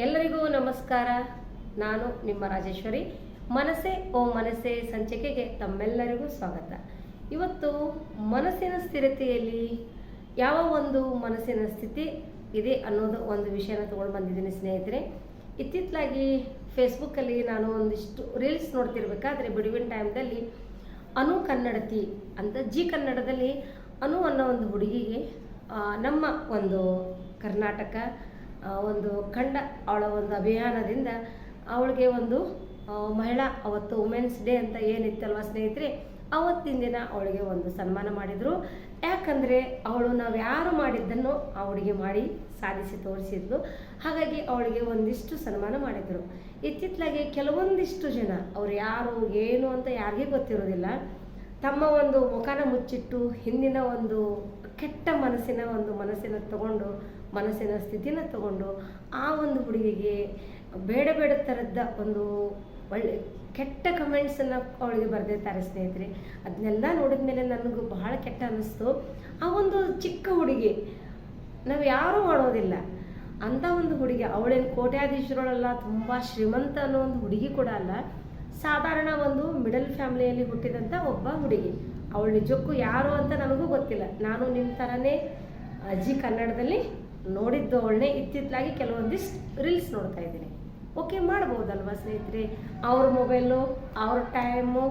ಎಲ್ಲರಿಗೂ ನಮಸ್ಕಾರ. ನಾನು ನಿಮ್ಮ ರಾಜೇಶ್ವರಿ. ಮನಸೆ ಓ ಮನಸೆ ಸಂಚಿಕೆಗೆ ತಮ್ಮೆಲ್ಲರಿಗೂ ಸ್ವಾಗತ. ಇವತ್ತು ಮನಸ್ಸಿನ ಸ್ಥಿರತೆಯಲ್ಲಿ ಯಾವ ಒಂದು ಮನಸ್ಸಿನ ಸ್ಥಿತಿ ಇದೆ ಅನ್ನೋದು ಒಂದು ವಿಷಯನ ತಗೊಂಡು ಬಂದಿದ್ದೀನಿ ಸ್ನೇಹಿತರೆ. ಇತ್ತಿತ್ತಲಾಗಿ ಫೇಸ್ಬುಕ್ಕಲ್ಲಿ ನಾನು ಒಂದಿಷ್ಟು ರೀಲ್ಸ್ ನೋಡ್ತಿರ್ಬೇಕಾದ್ರೆ ಬಿಡುವಿನ ಟೈಮ್ದಲ್ಲಿ ಅನು ಕನ್ನಡತಿ ಅಂತ ಜಿ ಕನ್ನಡದಲ್ಲಿ ಅನು ಅನ್ನೋ ಒಂದು ಹುಡುಗಿಗೆ ನಮ್ಮ ಒಂದು ಕರ್ನಾಟಕ ಒಂದು ಕಂಡ ಅವಳ ಒಂದು ಅಭಿಯಾನದಿಂದ ಅವಳಿಗೆ ಒಂದು ಮಹಿಳಾ ಅವತ್ತು ವುಮೆನ್ಸ್ ಡೇ ಅಂತ ಏನಿತ್ತಲ್ವ ಸ್ನೇಹಿತರೆ, ಅವತ್ತಿನ ದಿನ ಅವಳಿಗೆ ಒಂದು ಸನ್ಮಾನ ಮಾಡಿದರು. ಯಾಕಂದರೆ ಅವಳು ನಾವು ಯಾರು ಮಾಡಿದ್ದನ್ನು ಅವಳಿಗೆ ಮಾಡಿ ಸಾಧಿಸಿ ತೋರಿಸಿದ್ಲು. ಹಾಗಾಗಿ ಅವಳಿಗೆ ಒಂದಿಷ್ಟು ಸನ್ಮಾನ ಮಾಡಿದರು. ಇತ್ತಿತ್ತಲಾಗೆ ಕೆಲವೊಂದಿಷ್ಟು ಜನ, ಅವರು ಯಾರು, ಏನು ಅಂತ ಯಾರಿಗೂ ಗೊತ್ತಿರೋದಿಲ್ಲ ತಮ್ಮ ಒಂದು ಮುಖನ ಮುಚ್ಚಿಟ್ಟು ಹಿಂದಿನ ಒಂದು ಕೆಟ್ಟ ಮನಸ್ಸಿನ ಒಂದು ಮನಸ್ಸಿನ ತಗೊಂಡು ಮನಸ್ಸಿನ ಸ್ಥಿತಿನ ತಗೊಂಡು ಆ ಒಂದು ಹುಡುಗಿಗೆ ಬೇಡ ಬೇಡ ಥರದ ಒಂದು ಒಳ್ಳೆ ಕೆಟ್ಟ ಕಮೆಂಟ್ಸನ್ನು ಅವಳಿಗೆ ಬರೆದಿರ್ತಾರೆ ಸ್ನೇಹಿತರೆ ಅದನ್ನೆಲ್ಲ ನೋಡಿದ ಮೇಲೆ ನನಗೂ ಬಹಳ ಕೆಟ್ಟ ಅನ್ನಿಸ್ತು. ಆ ಒಂದು ಚಿಕ್ಕ ಹುಡುಗಿ, ನಾವು ಯಾರೂ ಮಾಡೋದಿಲ್ಲ. ಅಂಥ ಒಂದು ಹುಡುಗಿ, ಅವಳೇನು ಕೋಟ್ಯಾಧೀಶರೊಳಲ್ಲ ತುಂಬ ಶ್ರೀಮಂತ ಅನ್ನೋ ಒಂದು ಹುಡುಗಿ ಕೂಡ ಅಲ್ಲ. ಸಾಧಾರಣ ಒಂದು ಮಿಡಲ್ ಫ್ಯಾಮಿಲಿಯಲ್ಲಿ ಹುಟ್ಟಿದಂಥ ಒಬ್ಬ ಹುಡುಗಿ. ಅವಳು ನಿಜಕ್ಕೂ ಯಾರು ಅಂತ ನನಗೂ ಗೊತ್ತಿಲ್ಲ. ನಾನು ನಿಮ್ಮ ಥರನೇ ಅಜ್ಜಿ ಕನ್ನಡದಲ್ಲಿ ನೋಡಿದ್ದು ಅವಳನ್ನೇ ಇತ್ತಿತ್ತಲಾಗಿ ಕೆಲವೊಂದಿಷ್ಟು ರೀಲ್ಸ್ ನೋಡ್ತಾ ಇದ್ದೀನಿ. ಓಕೆ ಮಾಡ್ಬೋದಲ್ವಾ ಸ್ನೇಹಿತರೆ? ಅವ್ರ ಮೊಬೈಲು ಅವ್ರ ಟೈಮು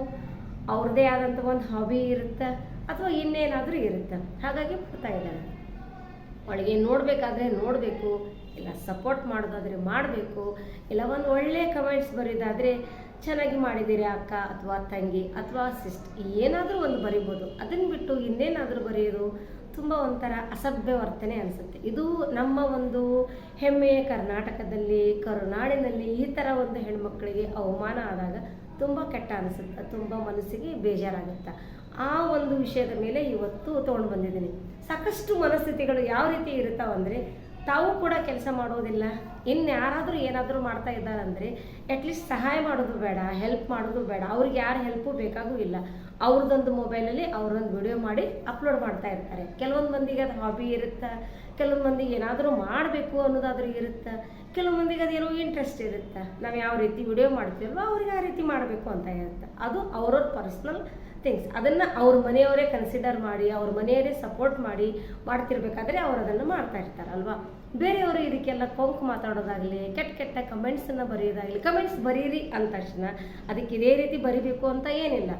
ಅವ್ರದ್ದೇ ಆದಂಥ ಒಂದು ಹಾಬಿ ಇರುತ್ತೆ? ಅಥವಾ ಇನ್ನೇನಾದರೂ ಇರುತ್ತೆ? ಹಾಗಾಗಿ ಬರ್ತಾ ಇದ್ದಾಳೆ ಅವಳಿಗೆ ನೋಡಬೇಕಾದ್ರೆ ನೋಡಬೇಕು, ಇಲ್ಲ ಸಪೋರ್ಟ್ ಮಾಡೋದಾದರೆ ಮಾಡಬೇಕು, ಇಲ್ಲ ಒಂದು ಒಳ್ಳೆಯ ಕಮೆಂಟ್ಸ್ ಬರೆಯೋದಾದರೆ ಚೆನ್ನಾಗಿ ಮಾಡಿದ್ದೀರಿ ಅಕ್ಕ ಅಥವಾ ತಂಗಿ ಅಥವಾ ಸಿಸ್ಟ್ ಏನಾದರೂ ಒಂದು ಬರಿಬೋದು. ಅದನ್ನು ಬಿಟ್ಟು ಇನ್ನೇನಾದರೂ ಬರೆಯೋದು ತುಂಬ ಒಂಥರ ಅಸಭ್ಯ ವರ್ತನೆ ಅನಿಸುತ್ತೆ. ಇದು ನಮ್ಮ ಒಂದು ಹೆಮ್ಮೆಯ ಕರ್ನಾಟಕದಲ್ಲಿ, ಕರುನಾಡಿನಲ್ಲಿ ಈ ಥರ ಒಂದು ಹೆಣ್ಮಕ್ಳಿಗೆ ಅವಮಾನ ಆದಾಗ ತುಂಬ ಕೆಟ್ಟ ಅನಿಸುತ್ತೆ, ತುಂಬ ಮನಸ್ಸಿಗೆ ಬೇಜಾರಾಗುತ್ತೆ. ಆ ಒಂದು ವಿಷಯದ ಮೇಲೆ ಇವತ್ತು ತೊಗೊಂಡು ಬಂದಿದ್ದೀನಿ. ಸಾಕಷ್ಟು ಮನಸ್ಥಿತಿಗಳು ಯಾವ ರೀತಿ ಇರ್ತಾವಂದರೆ ತಾವು ಕೂಡ ಕೆಲಸ ಮಾಡೋದಿಲ್ಲ. ಇನ್ಯಾರಾದರೂ ಏನಾದರೂ ಮಾಡ್ತಾ ಇದ್ದಾರಂದರೆ ಅಟ್ಲೀಸ್ಟ್ ಸಹಾಯ ಮಾಡೋದು ಬೇಡ ಹೆಲ್ಪ್ ಮಾಡೋದು ಬೇಡ. ಅವ್ರಿಗೆ ಯಾರು ಹೆಲ್ಪು ಬೇಕಾಗೂ ಇಲ್ಲ ಅವ್ರದ್ದೊಂದು ಮೊಬೈಲಲ್ಲಿ ಅವ್ರೊಂದು ವಿಡಿಯೋ ಮಾಡಿ ಅಪ್ಲೋಡ್ ಮಾಡ್ತಾ ಇರ್ತಾರೆ. ಕೆಲವೊಂದು ಮಂದಿಗೆ ಅದು ಹಾಬಿ ಇರುತ್ತೆ? ಕೆಲವೊಂದು ಮಂದಿಗೆ ಏನಾದರೂ ಮಾಡಬೇಕು ಅನ್ನೋದಾದ್ರೂ ಇರುತ್ತೆ? ಕೆಲವು ಮಂದಿಗೆ ಅದೇನೋ ಇಂಟ್ರೆಸ್ಟ್ ಇರುತ್ತೆ? ನಾವು ಯಾವ ರೀತಿ ವಿಡಿಯೋ ಮಾಡ್ತೀವಲ್ವ ಅವ್ರಿಗೆ ಆ ರೀತಿ ಮಾಡಬೇಕು ಅಂತ ಇರುತ್ತೆ. ಅದು ಅವ್ರವ್ರ ಪರ್ಸ್ನಲ್ ಥಿಂಗ್ಸ್ ಅದನ್ನು ಅವ್ರ ಮನೆಯವರೇ ಕನ್ಸಿಡರ್ ಮಾಡಿ, ಅವ್ರ ಮನೆಯವರೇ ಸಪೋರ್ಟ್ ಮಾಡಿ ಮಾಡ್ತಿರ್ಬೇಕಾದ್ರೆ ಅವ್ರು ಅದನ್ನು ಮಾಡ್ತಾ ಇರ್ತಾರಲ್ವಾ? ಬೇರೆಯವರು ಇದಕ್ಕೆಲ್ಲ ಕೊಂಕು ಮಾತಾಡೋದಾಗಲಿ, ಕೆಟ್ಟ ಕೆಟ್ಟ ಕಮೆಂಟ್ಸನ್ನು ಬರೆಯೋದಾಗಲಿ ಕಮೆಂಟ್ಸ್ ಬರೀರಿ ಅಂದ ತಕ್ಷಣ ಅದಕ್ಕೆ ಇದೇ ರೀತಿ ಬರಿಬೇಕು ಅಂತ ಏನಿಲ್ಲ.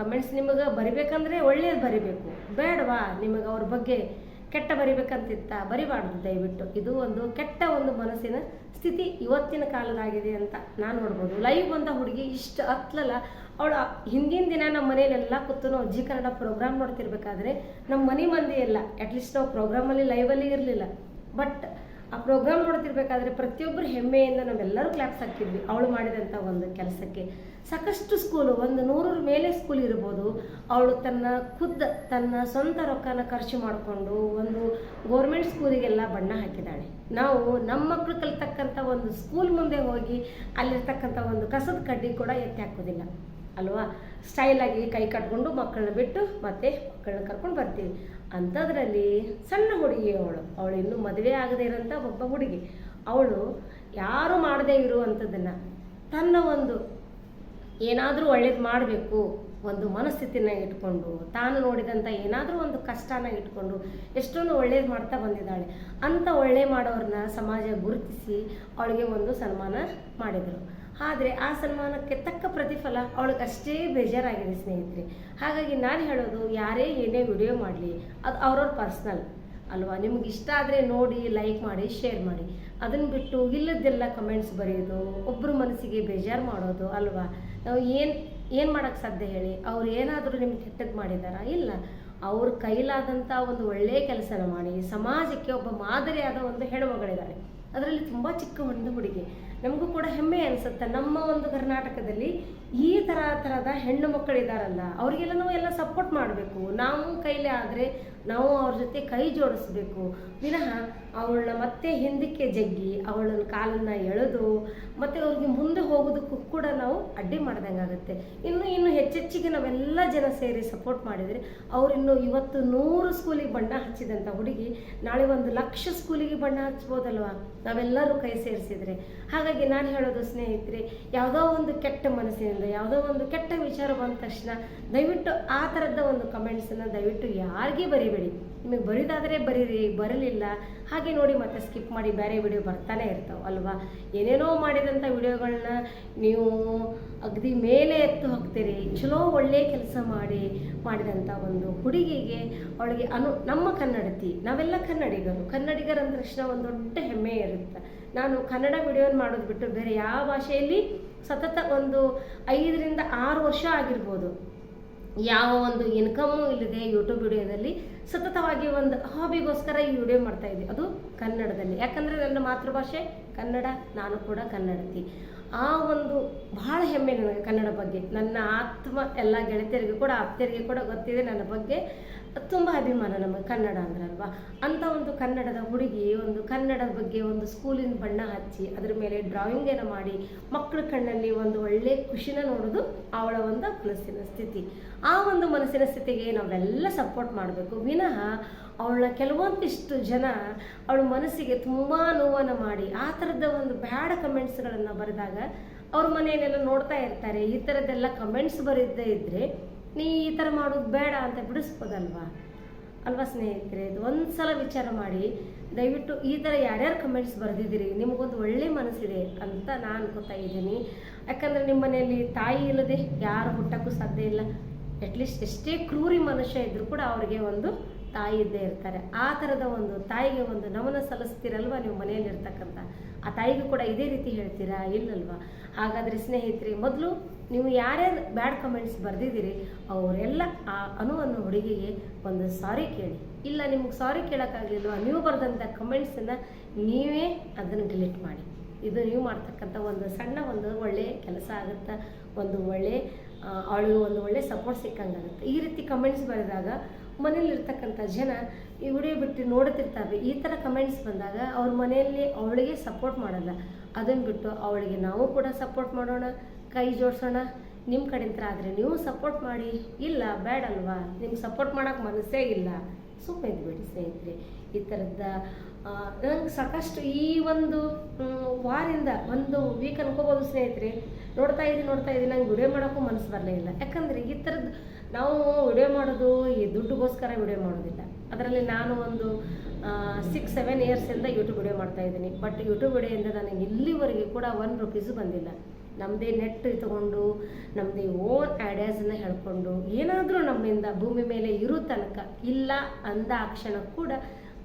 ಕಮೆಂಟ್ಸ್ ನಿಮಗೆ ಬರಿಬೇಕಂದ್ರೆ ಒಳ್ಳೇದು ಬರಿಬೇಕು. ಬೇಡವಾ ನಿಮಗೆ ಅವ್ರ ಬಗ್ಗೆ? ಕೆಟ್ಟ ಬರಿಬೇಕಂತಿತ್ತ ಬರಿಬಾರ್ದು ದಯವಿಟ್ಟು. ಇದು ಒಂದು ಕೆಟ್ಟ ಒಂದು ಮನಸ್ಸಿನ ಸ್ಥಿತಿ ಇವತ್ತಿನ ಕಾಲದಾಗಿದೆ ಅಂತ ನಾನು ನೋಡ್ಬೋದು. ಲೈವ್ ಬಂದ ಹುಡುಗಿ ಇಷ್ಟು ಹತ್ಲಲ್ಲ, ಅವಳು ಹಿಂದಿನ ದಿನ ನಮ್ಮ ಮನೆಯಲ್ಲೆಲ್ಲ ಕೂತು ನಾವು ಜಿ ಕನ್ನಡ ಪ್ರೋಗ್ರಾಮ್ ನೋಡ್ತಿರ್ಬೇಕಾದ್ರೆ ನಮ್ಮ ಮನೆ ಮಂದಿ ಎಲ್ಲ ಅಟ್ಲೀಸ್ಟ್ ನಾವು ಪ್ರೋಗ್ರಾಮಲ್ಲಿ ಲೈವಲ್ಲಿ ಇರಲಿಲ್ಲ. ಬಟ್ ಆ ಪ್ರೋಗ್ರಾಮ್ ನೋಡ್ತಿರ್ಬೇಕಾದ್ರೆ ಪ್ರತಿಯೊಬ್ಬರು ಹೆಮ್ಮೆಯಿಂದ ನಾವೆಲ್ಲರೂ ಕ್ಲಾಪ್ಸ್ ಹಾಕಿದ್ವಿ ಅವಳು ಮಾಡಿದಂಥ ಒಂದು ಕೆಲಸಕ್ಕೆ. ಸಾಕಷ್ಟು ಸ್ಕೂಲು ಒಂದು ನೂರರ ಮೇಲೆ ಸ್ಕೂಲ್ ಇರ್ಬೋದು. ಅವಳು ತನ್ನ ಖುದ್ದ, ತನ್ನ ಸ್ವಂತ ರೊಕ್ಕನ ಖರ್ಚು ಮಾಡಿಕೊಂಡು ಒಂದು ಗೋರ್ಮೆಂಟ್ ಸ್ಕೂಲಿಗೆಲ್ಲ ಬಣ್ಣ ಹಾಕಿದ್ದಾಳೆ. ನಾವು ನಮ್ಮ ಮಕ್ಕಳು ಕಲಿತಕ್ಕಂಥ ಒಂದು ಸ್ಕೂಲ್ ಮುಂದೆ ಹೋಗಿ ಅಲ್ಲಿರ್ತಕ್ಕಂಥ ಒಂದು ಕಸದ ಕಡ್ಡಿ ಕೂಡ ಎತ್ತಿ ಹಾಕೋದಿಲ್ಲ. ಅಲ್ವಾ? ಸ್ಟೈಲಾಗಿ ಕೈ ಕಟ್ಕೊಂಡು ಮಕ್ಕಳನ್ನ ಬಿಟ್ಟು ಮತ್ತೆ ಮಕ್ಕಳನ್ನ ಕರ್ಕೊಂಡು ಬರ್ತೀವಿ. ಅಂಥದ್ರಲ್ಲಿ ಸಣ್ಣ ಹುಡುಗಿ ಅವಳು. ಅವಳು ಇನ್ನೂ ಮದುವೆ ಆಗದೇ ಇರೋಂಥ ಒಬ್ಬ ಹುಡುಗಿ. ಅವಳು ಯಾರು ಮಾಡದೇ ಇರುವಂಥದ್ದನ್ನು ತನ್ನ ಒಂದು ಏನಾದರೂ ಒಳ್ಳೇದು ಮಾಡಬೇಕು, ಒಂದು ಮನಸ್ಥಿತಿನ ಇಟ್ಕೊಂಡು, ತಾನು ನೋಡಿದಂಥ ಏನಾದರೂ ಒಂದು ಕಷ್ಟನ ಇಟ್ಕೊಂಡು ಎಷ್ಟೊಂದು ಒಳ್ಳೇದು ಮಾಡ್ತಾ ಬಂದಿದ್ದಾಳೆ ಅಂಥ ಒಳ್ಳೆ ಮಾಡೋರನ್ನ ಸಮಾಜ ಗುರುತಿಸಿ ಅವಳಿಗೆ ಒಂದು ಸನ್ಮಾನ ಮಾಡಿದರು. ಆದರೆ ಆ ಸನ್ಮಾನಕ್ಕೆ ತಕ್ಕ ಪ್ರತಿಫಲ ಅವಳಿಗೆ ಅಷ್ಟೇ ಬೇಜಾರಾಗಿದೆ, ಸ್ನೇಹಿತರೆ. ಹಾಗಾಗಿ ನಾನು ಹೇಳೋದು, ಯಾರೇ ಏನೇ ವಿಡಿಯೋ ಮಾಡಲಿ, ಅದು ಅವ್ರವ್ರ ಪರ್ಸ್ನಲ್ ಅಲ್ವಾ? ನಿಮ್ಗೆ ಇಷ್ಟ ಆದರೆ ನೋಡಿ ಲೈಕ್ ಮಾಡಿ ಶೇರ್ ಮಾಡಿ. ಅದನ್ನು ಬಿಟ್ಟು ಇಲ್ಲದ್ದೆಲ್ಲ ಕಮೆಂಟ್ಸ್ ಬರೆಯೋದು ಒಬ್ಬರ ಮನಸ್ಸಿಗೆ ಬೇಜಾರು ಮಾಡೋದು, ಅಲ್ವಾ? ನಾವು ಏನು ಏನು ಮಾಡೋಕ್ಕೆ ಸಾಧ್ಯ ಹೇಳಿ? ಅವ್ರು ಏನಾದರೂ ನಿಮ್ಗೆ ಕೆಟ್ಟದ್ದು ಮಾಡಿದಾರಾ? ಇಲ್ಲ. ಅವ್ರ ಕೈಲಾದಂಥ ಒಂದು ಒಳ್ಳೆಯ ಕೆಲಸನ ಮಾಡಿ, ಸಮಾಜಕ್ಕೆ ಒಬ್ಬ ಮಾದರಿಯಾದ ಒಂದು ಹೆಣ್ಮಗಳಿದ್ದಾಳೆ ಅದರಲ್ಲಿ ತುಂಬ ಚಿಕ್ಕ ಒಂದು ಹುಡುಗಿ. ನಮಗೂ ಕೂಡ ಹೆಮ್ಮೆ ಅನಿಸುತ್ತೆ. ನಮ್ಮ ಒಂದು ಕರ್ನಾಟಕದಲ್ಲಿ ಈ ಥರ ಥರದ ಹೆಣ್ಣು ಮಕ್ಕಳಿದಾರಲ್ಲ, ಅವರಿಗೆಲ್ಲ ನಾವು ಎಲ್ಲ ಸಪೋರ್ಟ್ ಮಾಡಬೇಕು. ನಾವು ಕೈಲೇ ಆದರೆ ನಾವು ಅವ್ರ ಜೊತೆ ಕೈ ಜೋಡಿಸ್ಬೇಕು. ವಿನಃ ಅವಳನ್ನ ಮತ್ತೆ ಹಿಂದಕ್ಕೆ ಜಗ್ಗಿ, ಅವಳನ್ನ ಕಾಲನ್ನು ಎಳೆದು ಮತ್ತು ಅವ್ರಿಗೆ ಮುಂದೆ ಹೋಗೋದಕ್ಕೂ ಕೂಡ ನಾವು ಅಡ್ಡಿ ಮಾಡ್ದಂಗೆ ಆಗುತ್ತೆ ಇನ್ನು ಇನ್ನು ಹೆಚ್ಚೆಚ್ಚಿಗೆ ನಾವೆಲ್ಲ ಜನ ಸೇರಿ ಸಪೋರ್ಟ್ ಮಾಡಿದರೆ ಅವರಿನ್ನು ಇವತ್ತು ನೂರು ಸ್ಕೂಲಿಗೆ ಬಣ್ಣ ಹಚ್ಚಿದಂಥ ಹುಡುಗಿ ನಾಳೆ ಒಂದು ಲಕ್ಷ ಸ್ಕೂಲಿಗೆ ಬಣ್ಣ ಹಚ್ಬೋದಲ್ವ? ನಾವೆಲ್ಲರೂ ಕೈ ಸೇರಿಸಿದ್ರೆ. ಹಾಗಾಗಿ ನಾನು ಹೇಳೋದು ಸ್ನೇಹಿತರೆ, ಯಾವುದೋ ಒಂದು ಕೆಟ್ಟ ಮನಸ್ಸಿನಿಂದ, ಯಾವುದೋ ಒಂದು ಕೆಟ್ಟ ವಿಚಾರ ಬಂದ ತಕ್ಷಣ ದಯವಿಟ್ಟು ಆ ಥರದ ಒಂದು ಕಮೆಂಟ್ಸನ್ನು ದಯವಿಟ್ಟು ಯಾರಿಗೇ ಬರಿಬೇಡಿ. ನಿಮಗೆ ಬರೀದಾದರೆ ಬರೀರಿ, ಬರಲಿಲ್ಲ, ಹಾಗೆ ನೋಡಿ ಮತ್ತೆ ಸ್ಕಿಪ್ ಮಾಡಿ ಬೇರೆ ವಿಡಿಯೋ ಬರ್ತಾನೆ ಇರ್ತಾವೆ, ಅಲ್ವಾ? ಏನೇನೋ ಮಾಡಿದಂಥ ವಿಡಿಯೋಗಳನ್ನ ನೀವು ಅಗದಿ ಮೇಲೆ ಎತ್ತು ಹೋಗ್ತೀರಿ ಚಲೋ ಒಳ್ಳೆಯ ಕೆಲಸ ಮಾಡಿ ಮಾಡಿದಂಥ ಒಂದು ಹುಡುಗಿಗೆ ಅವಳಿಗೆ ಅನು, ನಮ್ಮ ಕನ್ನಡತಿ, ನಾವೆಲ್ಲ ಕನ್ನಡಿಗರು. ಕನ್ನಡಿಗರ ಅಂದ ತಕ್ಷಣ ಒಂದು ದೊಡ್ಡ ಹೆಮ್ಮೆ ಇರುತ್ತೆ. ನಾನು ಕನ್ನಡ ವಿಡಿಯೋನ ಮಾಡೋದು ಬಿಟ್ಟು ಬೇರೆ ಯಾವ ಭಾಷೆಯಲ್ಲಿ ಸತತ ಒಂದು ಐದರಿಂದ ಆರು ವರ್ಷ ಆಗಿರ್ಬೋದು. ಯಾವ ಒಂದು ಇನ್ಕಮ್ಮು ಇಲ್ಲದೆ ಯೂಟ್ಯೂಬ್ ವಿಡಿಯೋದಲ್ಲಿ ಸತತವಾಗಿ ಒಂದು ಹಾಬಿಗೋಸ್ಕರ ಈ ವಿಡಿಯೋ ಮಾಡ್ತಾ ಇದ್ದೆ. ಅದು ಕನ್ನಡದಲ್ಲಿ. ಯಾಕಂದರೆ ನನ್ನ ಮಾತೃಭಾಷೆ ಕನ್ನಡ, ನಾನು ಕೂಡ ಕನ್ನಡತಿ. ಆ ಒಂದು ಬಹಳ ಹೆಮ್ಮೆ ನನಗೆ ಕನ್ನಡ ಬಗ್ಗೆ. ನನ್ನ ಆತ್ಮ ಎಲ್ಲ ಗೆಳತಿಯರಿಗೆ ಕೂಡ ಆಪ್ತರಿಗೆ ಕೂಡ ಗೊತ್ತಿದೆ ನನ್ನ ಬಗ್ಗೆ. ತುಂಬ ಅಭಿಮಾನ ನಮಗೆ ಕನ್ನಡ ಅಂದ್ರೆ ಅಲ್ವಾ ಅಂಥ ಒಂದು ಕನ್ನಡದ ಹುಡುಗಿ ಒಂದು ಕನ್ನಡ ಬಗ್ಗೆ ಒಂದು ಸ್ಕೂಲಿನ ಬಣ್ಣ ಹಚ್ಚಿ, ಅದ್ರ ಮೇಲೆ ಡ್ರಾಯಿಂಗನ್ನು ಮಾಡಿ ಮಕ್ಕಳ ಕಣ್ಣಲ್ಲಿ ಒಂದು ಒಳ್ಳೆ ಖುಷಿನ ನೋಡೋದು ಅವಳ ಒಂದು ಮನಸ್ಸಿನ ಸ್ಥಿತಿ. ಆ ಒಂದು ಮನಸ್ಸಿನ ಸ್ಥಿತಿಗೆ ನಾವೆಲ್ಲ ಸಪೋರ್ಟ್ ಮಾಡಬೇಕು. ವಿನಃ ಅವಳ ಕೆಲವೊಂದಿಷ್ಟು ಜನ ಅವಳ ಮನಸ್ಸಿಗೆ ತುಂಬ ನೋವನ್ನು ಮಾಡಿ, ಆ ಥರದ ಒಂದು ಬ್ಯಾಡ ಕಮೆಂಟ್ಸ್ಗಳನ್ನು ಬರೆದಾಗ ಅವ್ರ ಮನೆಯಲ್ಲೆಲ್ಲ ನೋಡ್ತಾ ಇರ್ತಾರೆ. ಈ ಥರದ್ದೆಲ್ಲ ಕಮೆಂಟ್ಸ್ ಬರೀದೇ ಇದ್ದರೆ ನೀ ಈ ಥರ ಮಾಡೋದು ಬೇಡ ಅಂತ ಬಿಡಿಸ್ಬೋದಲ್ವಾ? ಅಲ್ವಾ ಸ್ನೇಹಿತರೆ, ಇದು ಒಂದು ಸಲ ವಿಚಾರ ಮಾಡಿ, ದಯವಿಟ್ಟು ಈ ಥರ ಯಾರ್ಯಾರು ಕಮೆಂಟ್ಸ್ ಬರೆದಿದ್ದೀರಿ, ನಿಮಗೊಂದು ಒಳ್ಳೆ ಮನಸ್ಸಿದೆ ಅಂತ ನಾನು ಅನ್ಕೋತಾ ಇದ್ದೀನಿ. ಯಾಕಂದರೆ ನಿಮ್ಮ ಮನೆಯಲ್ಲಿ ತಾಯಿ ಇಲ್ಲದೆ ಯಾರು ಹುಟ್ಟಕ್ಕೂ ಸಾಧ್ಯ ಇಲ್ಲ. ಅಟ್ಲೀಸ್ಟ್ ಎಷ್ಟೇ ಕ್ರೂರಿ ಮನುಷ್ಯ ಇದ್ದರೂ ಕೂಡ ಅವರಿಗೆ ಒಂದು ತಾಯಿ ಇದ್ದೇ ಇರ್ತಾರೆ. ಆ ಥರದ ಒಂದು ತಾಯಿಗೆ ಒಂದು ನಮನ ಸಲ್ಲಿಸ್ತೀರಲ್ವ ನೀವು ಮನೆಯಲ್ಲಿರ್ತಕ್ಕಂಥ? ಆ ತಾಯಿಗೂ ಕೂಡ ಇದೇ ರೀತಿ ಹೇಳ್ತೀರಾ ಇಲ್ಲಲ್ವಾ? ಹಾಗಾದರೆ ಸ್ನೇಹಿತರೆ, ಮೊದಲು ನೀವು ಯಾರ್ಯಾರು ಬ್ಯಾಡ್ ಕಮೆಂಟ್ಸ್ ಬರೆದಿದ್ದೀರಿ, ಅವರೆಲ್ಲ ಆ ಅನುವನ್ನು ಹುಡುಗಿಗೆ ಒಂದು ಸಾರಿ ಕೇಳಿ. ಇಲ್ಲ, ನಿಮ್ಗೆ ಸಾರಿ ಕೇಳೋಕ್ಕಾಗಲಿಲ್ವ? ನೀವು ಬರೆದಂಥ ಕಮೆಂಟ್ಸನ್ನು ನೀವೇ ಅದನ್ನು ಡಿಲೀಟ್ ಮಾಡಿ. ಇದು ನೀವು ಮಾಡ್ತಕ್ಕಂಥ ಒಂದು ಸಣ್ಣ ಒಂದು ಒಳ್ಳೆಯ ಕೆಲಸ ಆಗುತ್ತೆ, ಒಂದು ಒಳ್ಳೆ ಅವಳು ಒಂದು ಒಳ್ಳೆ ಸಪೋರ್ಟ್ ಸಿಕ್ಕಂಗಾಗುತ್ತೆ. ಈ ರೀತಿ ಕಮೆಂಟ್ಸ್ ಬರೆದಾಗ ಮನೇಲಿರ್ತಕ್ಕಂಥ ಜನ ಈ ವಿಡಿಯೋ ಬಿಟ್ಟು ನೋಡುತ್ತಿರ್ತಾರೆ ಈ ಥರ ಕಮೆಂಟ್ಸ್ ಬಂದಾಗ ಅವ್ರ ಮನೆಯಲ್ಲಿ ಅವಳಿಗೆ ಸಪೋರ್ಟ್ ಮಾಡಲ್ಲ. ಅದನ್ನು ಬಿಟ್ಟು ಅವಳಿಗೆ ನಾವು ಕೂಡ ಸಪೋರ್ಟ್ ಮಾಡೋಣ, ಕೈ ಜೋಡಿಸೋಣ. ನಿಮ್ಮ ಕಡೆಯಿಂದ ಆದರೆ ನೀವು ಸಪೋರ್ಟ್ ಮಾಡಿ. ಇಲ್ಲ ಬೇಡಲ್ವಾ ನಿಮ್ಗೆ ಸಪೋರ್ಟ್ ಮಾಡೋಕೆ ಮನಸ್ಸೇ ಇಲ್ಲ. ಸುಮ್ಮನೆ ಬಿಡಿ ಸ್ನೇಹಿತರೆ. ಈ ಥರದ ನಂಗೆ ಸಾಕಷ್ಟು ಈ ಒಂದು ವಾರಿಂದ ಒಂದು ವೀಕ್ ಅನ್ಕೋಬೋದು ಸ್ನೇಹಿತರೆ, ನೋಡ್ತಾ ಇದ್ದೀನಿ ನೋಡ್ತಾ ಇದ್ದೀನಿ ನಂಗೆ ವಿಡಿಯೋ ಮಾಡೋಕ್ಕೂ ಮನಸ್ಸು ಬರಲೇ ಇಲ್ಲ. ಯಾಕಂದರೆ ಈ ಥರದ್ದು ನಾವು ವಿಡಿಯೋ ಮಾಡೋದು, ಈ ದುಡ್ಡುಗೋಸ್ಕರ ವಿಡಿಯೋ ಮಾಡೋದಿಲ್ಲ. ಅದರಲ್ಲಿ ನಾನು ಒಂದು ಸಿಕ್ಸ್ ಸೆವೆನ್ ಇಯರ್ಸಿಂದ ಯೂಟ್ಯೂಬ್ ವಿಡಿಯೋ ಮಾಡ್ತಾ ಇದ್ದೀನಿ ಬಟ್ ಯೂಟ್ಯೂಬ್ ವಿಡಿಯೋಯಿಂದ ನನಗೆ ಇಲ್ಲಿವರೆಗೆ ಕೂಡ ಒನ್ ರುಪೀಸು ಬಂದಿಲ್ಲ. ನಮ್ಮದೇ ನೆಟ್ ತಗೊಂಡು ನಮ್ಮದೇ ಓನ್ ಐಡಿಯಾಸನ್ನು ಹೇಳ್ಕೊಂಡು, ಏನಾದರೂ ನಮ್ಮಿಂದ ಭೂಮಿ ಮೇಲೆ ಇರೋ ತನಕ, ಇಲ್ಲ ಅಂದ ಆ ಕ್ಷಣ ಕೂಡ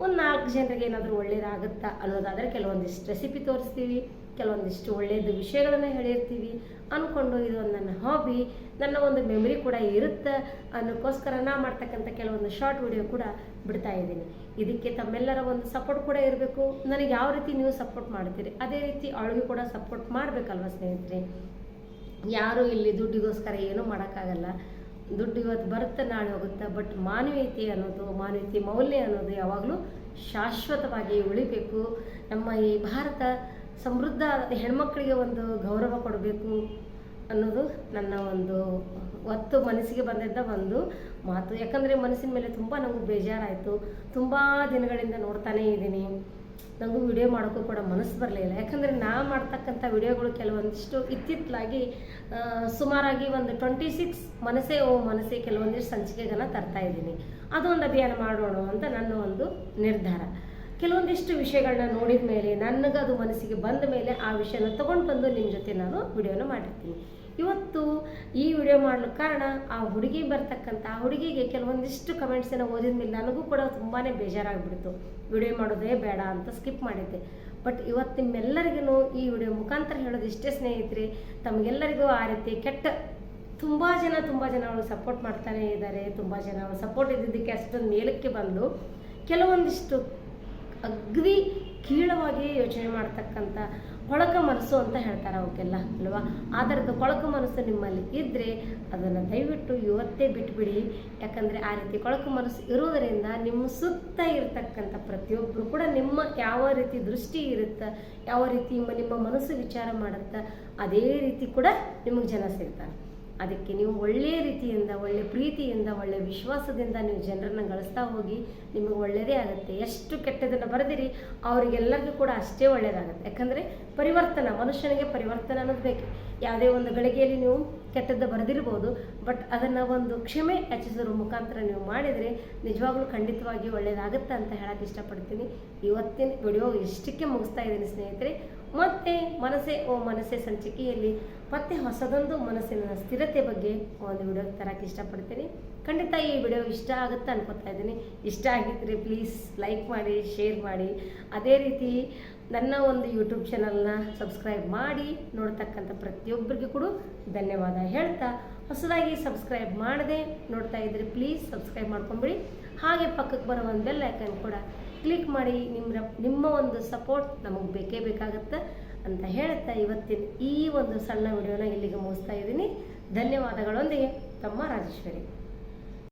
ಒಂದು ನಾಲ್ಕು ಜನರಿಗೆ ಏನಾದರೂ ಒಳ್ಳೇದಾಗುತ್ತಾ ಅನ್ನೋದಾದರೆ ಕೆಲವೊಂದಿಷ್ಟು ರೆಸಿಪಿ ತೋರಿಸ್ತೀವಿ, ಕೆಲವೊಂದಿಷ್ಟು ಒಳ್ಳೆಯದು ವಿಷಯಗಳನ್ನು ಹೇಳಿರ್ತೀವಿ. ಅಂದ್ಕೊಂಡು ಇದು ನನ್ನ ಹಾಬಿ ನನ್ನ ಒಂದು ಮೆಮರಿ ಕೂಡ ಇರುತ್ತೆ ಅನ್ನೋಕ್ಕೋಸ್ಕರ ನಾ ಮಾಡ್ತಕ್ಕಂಥ ಕೆಲವೊಂದು ಶಾರ್ಟ್ ವಿಡಿಯೋ ಕೂಡ ಬಿಡ್ತಾ ಇದ್ದೀನಿ. ಇದಕ್ಕೆ ತಮ್ಮೆಲ್ಲರ ಒಂದು ಸಪೋರ್ಟ್ ಕೂಡ ಇರಬೇಕು. ನನಗೆ ಯಾವ ರೀತಿ ನೀವು ಸಪೋರ್ಟ್ ಮಾಡ್ತೀರಿ, ಅದೇ ರೀತಿ ಅವಳಿಗೂ ಕೂಡ ಸಪೋರ್ಟ್ ಮಾಡಬೇಕಲ್ವ ಸ್ನೇಹಿತರೆ? ಯಾರೂ ಇಲ್ಲಿ ದುಡ್ಡಿಗೋಸ್ಕರ ಏನೂ ಮಾಡೋಕ್ಕಾಗಲ್ಲ. ದುಡ್ಡು ಇವತ್ತು ಬರುತ್ತೆ, ನಾಳೆ ಹೋಗುತ್ತೆ. ಬಟ್ ಮಾನವೀಯತೆ ಅನ್ನೋದು, ಮಾನವೀಯತೆ ಮೌಲ್ಯ ಅನ್ನೋದು ಯಾವಾಗಲೂ ಶಾಶ್ವತವಾಗಿ ಉಳಿಬೇಕು. ನಮ್ಮ ಈ ಭಾರತ ಸಮೃದ್ಧ ಹೆಣ್ಮಕ್ಳಿಗೆ ಒಂದು ಗೌರವ ಕೊಡಬೇಕು ಅನ್ನೋದು ನನ್ನ ಒಂದು ಒತ್ತು, ಮನಸ್ಸಿಗೆ ಬಂದಿದ್ದ ಒಂದು ಮಾತು. ಯಾಕಂದರೆ ಮನಸ್ಸಿನ ಮೇಲೆ ತುಂಬ ನನಗೆ ಬೇಜಾರಾಯಿತು. ತುಂಬ ದಿನಗಳಿಂದ ನೋಡ್ತಾನೇ ಇದ್ದೀನಿ. ನನಗೂ ವಿಡಿಯೋ ಮಾಡೋಕ್ಕೂ ಕೂಡ ಮನಸ್ಸು ಬರಲಿಲ್ಲ ಯಾಕಂದರೆ ನಾ ಮಾಡ್ತಕ್ಕಂಥ ವಿಡಿಯೋಗಳು ಕೆಲವೊಂದಿಷ್ಟು ಇತ್ತಿತ್ತಲಾಗಿ ಸುಮಾರಾಗಿ ಒಂದು ಟ್ವೆಂಟಿ ಸಿಕ್ಸ್ ಮನಸ್ಸೇ, ಓ ಮನಸ್ಸೇ ಕೆಲವೊಂದಿಷ್ಟು ಸಂಚಿಕೆಗಳನ್ನ ತರ್ತಾ ಇದ್ದೀನಿ. ಅದೊಂದು ಅಭಿಯಾನ ಮಾಡೋಣ ಅಂತ ನನ್ನ ಒಂದು ನಿರ್ಧಾರ. ಕೆಲವೊಂದಿಷ್ಟು ವಿಷಯಗಳನ್ನ ನೋಡಿದ ಮೇಲೆ ನನಗೆ ಅದು ಮನಸ್ಸಿಗೆ ಬಂದ ಮೇಲೆ ಆ ವಿಷಯನ ತೊಗೊಂಡು ಬಂದು ನಿಮ್ಮ ಜೊತೆ ನಾನು ವಿಡಿಯೋನ ಮಾಡಿರ್ತೀನಿ. ಇವತ್ತು ಈ ವಿಡಿಯೋ ಮಾಡಲು ಕಾರಣ ಆ ಹುಡುಗಿ ಬರ್ತಕ್ಕಂಥ ಆ ಹುಡುಗಿಗೆ ಕೆಲವೊಂದಿಷ್ಟು ಕಮೆಂಟ್ಸನ್ನು ಓದಿದ ಮೇಲೆ ನನಗೂ ಕೂಡ ತುಂಬಾ ಬೇಜಾರಾಗ್ಬಿಡ್ತು. ವಿಡಿಯೋ ಮಾಡೋದೇ ಬೇಡ ಅಂತ ಸ್ಕಿಪ್ ಮಾಡಿದ್ದೆ. ಬಟ್ ಇವತ್ತು ನಿಮ್ಮೆಲ್ಲರಿಗೂ ಈ ವಿಡಿಯೋ ಮುಖಾಂತರ ಹೇಳೋದು ಇಷ್ಟೇ ಸ್ನೇಹಿತರೆ, ತಮಗೆಲ್ಲರಿಗೂ ಆ ರೀತಿ ಕೆಟ್ಟ ತುಂಬ ಜನ ತುಂಬ ಜನ ಅವಳು ಸಪೋರ್ಟ್ ಮಾಡ್ತಾನೆ ಇದ್ದಾರೆ, ತುಂಬ ಜನ ಅವಳು ಸಪೋರ್ಟ್ ಇದ್ದಿದ್ದಕ್ಕೆ ಅಷ್ಟೊಂದು ಮೇಲಕ್ಕೆ ಬಂದು ಕೆಲವೊಂದಿಷ್ಟು ಅಗ್ವಿ ಕೀಳವಾಗಿ ಯೋಚನೆ ಮಾಡ್ತಕ್ಕಂಥ ಕೊಳಕ ಮನಸ್ಸು ಅಂತ ಹೇಳ್ತಾರೆ ಅವಕ್ಕೆಲ್ಲ, ಅಲ್ವಾ? ಆ ಥರದ ಕೊಳಕ ಮನಸ್ಸು ನಿಮ್ಮಲ್ಲಿ ಇದ್ದರೆ ಅದನ್ನು ದಯವಿಟ್ಟು ಇವತ್ತೇ ಬಿಟ್ಬಿಡಿ. ಯಾಕಂದರೆ ಆ ರೀತಿ ಕೊಳಕು ಮನಸ್ಸು ಇರುವುದರಿಂದ ನಿಮ್ಮ ಸುತ್ತ ಇರತಕ್ಕಂಥ ಪ್ರತಿಯೊಬ್ಬರು ಕೂಡ ನಿಮ್ಮ ಯಾವ ರೀತಿ ದೃಷ್ಟಿ ಇರುತ್ತೆ, ಯಾವ ರೀತಿ ನಿಮ್ಮ ನಿಮ್ಮ ಮನಸ್ಸು ವಿಚಾರ ಮಾಡುತ್ತೆ, ಅದೇ ರೀತಿ ಕೂಡ ನಿಮಗೆ ಜನ ಸಿಗ್ತಾರೆ. ಅದಕ್ಕೆ ನೀವು ಒಳ್ಳೆಯ ರೀತಿಯಿಂದ, ಒಳ್ಳೆ ಪ್ರೀತಿಯಿಂದ, ಒಳ್ಳೆ ವಿಶ್ವಾಸದಿಂದ ನೀವು ಜನರನ್ನ ಗಳಿಸ್ತಾ ಹೋಗಿ ನಿಮಗೆ ಒಳ್ಳೆಯದೇ ಆಗುತ್ತೆ. ಎಷ್ಟು ಕೆಟ್ಟದನ್ನು ಬರೆದಿರಿ, ಅವರಿಗೆಲ್ಲರಿಗೂ ಕೂಡ ಅಷ್ಟೇ ಒಳ್ಳೆಯದಾಗುತ್ತೆ. ಯಾಕಂದರೆ ಪರಿವರ್ತನ, ಮನುಷ್ಯನಿಗೆ ಪರಿವರ್ತನೆ ಅನ್ನೋದು ಬೇಕು. ಯಾವುದೇ ಒಂದು ಗಳಿಗೆಯಲ್ಲಿ ನೀವು ಕೆಟ್ಟದ್ದು ಬರೆದಿರ್ಬೋದು, ಬಟ್ ಅದನ್ನು ಒಂದು ಕ್ಷಮೆ ಯಾಚಿಸೋದ್ರ ಮುಖಾಂತರ ನೀವು ಮಾಡಿದರೆ ನಿಜವಾಗ್ಲೂ ಖಂಡಿತವಾಗಿ ಒಳ್ಳೆಯದಾಗುತ್ತೆ ಅಂತ ಹೇಳಕ್ಕೆ ಇಷ್ಟಪಡ್ತೀನಿ. ಇವತ್ತಿನ ವಿಡಿಯೋ ಇಷ್ಟಕ್ಕೆ ಮುಗಿಸ್ತಾ ಇದ್ದೀನಿ ಸ್ನೇಹಿತರೆ ಮತ್ತೆ ಮನಸ್ಸೇ, ಓ ಮನಸ್ಸೇ ಸಂಚಿಕೆಯಲ್ಲಿ, ಮತ್ತೆ ಹೊಸದೊಂದು ಮನಸ್ಸಿನ ಸ್ಥಿರತೆ ಬಗ್ಗೆ ಒಂದು ವಿಡಿಯೋ ತರಕ್ಕೆ ಇಷ್ಟಪಡ್ತೀನಿ. ಖಂಡಿತ ಈ ವಿಡಿಯೋ ಇಷ್ಟ ಆಗುತ್ತೆ ಅನ್ಕೋತಾ ಇದ್ದೀನಿ. ಇಷ್ಟ ಆಗಿದ್ದರೆ ಪ್ಲೀಸ್ ಲೈಕ್ ಮಾಡಿ ಶೇರ್ ಮಾಡಿ. ಅದೇ ರೀತಿ ನನ್ನ ಒಂದು ಯೂಟ್ಯೂಬ್ ಚಾನಲ್ನ ಸಬ್ಸ್ಕ್ರೈಬ್ ಮಾಡಿ. ನೋಡ್ತಕ್ಕಂಥ ಪ್ರತಿಯೊಬ್ಬರಿಗೂ ಕೂಡ ಧನ್ಯವಾದ ಹೇಳ್ತಾ, ಹೊಸದಾಗಿ ಸಬ್ಸ್ಕ್ರೈಬ್ ಮಾಡದೆ ನೋಡ್ತಾ ಇದ್ದರೆ ಪ್ಲೀಸ್ ಸಬ್ಸ್ಕ್ರೈಬ್ ಮಾಡ್ಕೊಂಬಿಡಿ. ಹಾಗೆ ಪಕ್ಕಕ್ಕೆ ಬರೋ ಒಂದು ಬೆಲ್ ಐಕನ್ ಕೂಡ ಕ್ಲಿಕ್ ಮಾಡಿ ನಿಮ್ಮ ನಿಮ್ಮ ಒಂದು ಸಪೋರ್ಟ್ ನಮಗೆ ಬೇಕೇ ಬೇಕಾಗುತ್ತೆ ಅಂತ ಹೇಳ್ತಾ ಇವತ್ತಿನ ಈ ಒಂದು ಸಣ್ಣ ವಿಡಿಯೋನ ಇಲ್ಲಿಗೆ ಮುಗಿಸ್ತಾ ಇದ್ದೀನಿ. ಧನ್ಯವಾದಗಳೊಂದಿಗೆ ತಮ್ಮ ರಾಜೇಶ್ವರಿ.